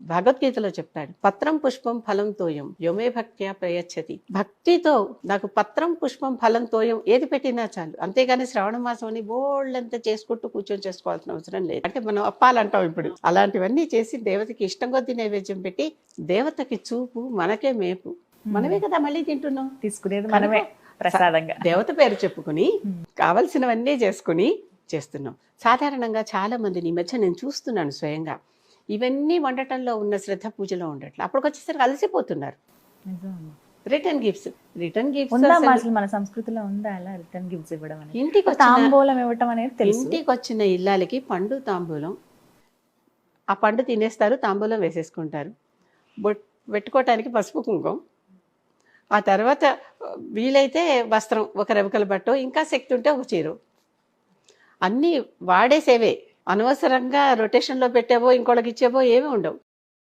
భగవద్గీతలో చెప్తాడు పత్రం పుష్పం ఫలం తోయం యొమే భక్త్యా ప్రయచ్చతి. భక్తితో నాకు పత్రం పుష్పం ఫలం తోయం ఏది పెట్టినా చాలు. అంతేగాని శ్రావణ మాసం అని బోళ్ళంతా చేసుకుంటూ కూర్చొని చేసుకోవాల్సిన అవసరం లేదు. అంటే మనం అప్పాలంటాం ఇప్పుడు. అలాంటివన్నీ చేసి దేవతకి ఇష్టం కొద్ది నైవేద్యం పెట్టి దేవతకి చూపు మనకే మేపు. మనమే కదా మళ్ళీ తింటున్నాం. తీసుకునేది మనమే ప్రసాదంగా. దేవత పేరు చెప్పుకుని కావలసినవన్నీ చేసుకుని చేస్తున్నాం. సాధారణంగా చాలా మందిని ఈ మధ్య నేను చూస్తున్నాను స్వయంగా. ఇవన్నీ వండటంలో ఉన్న శ్రద్ధ పూజలో ఉండట్లేదు అప్పటికి వచ్చేసరికి అలసిపోతున్నారు. రిటర్న్ గిఫ్ట్స్ రిటర్న్ గిఫ్ట్స్ అసలు మన సంస్కృతిలో ఉందా అలా రిటర్న్ గిఫ్ట్స్ ఇవ్వడం ఇంటికి వచ్చిన తాంబూలం ఇవ్వటం అనేది తెలుసు. ఇంటికి వచ్చిన ఇల్లాలకి పండు తాంబూలం. ఆ పండు తినేస్తారు తాంబూలం వేసేసుకుంటారు. బొట్ పెట్టుకోవటానికి పసుపు కుంకుమ. ఆ తర్వాత వీలైతే వస్త్రం ఒక రెవకల బట్ట ఇంకా శక్తి ఉంటే ఒక చీర. అన్నీ వాడేసేవే. అనవసరంగా రొటేషన్లో పెట్టేవో ఇంకోళ్ళకి ఇచ్చేవో ఏమీ ఉండవు.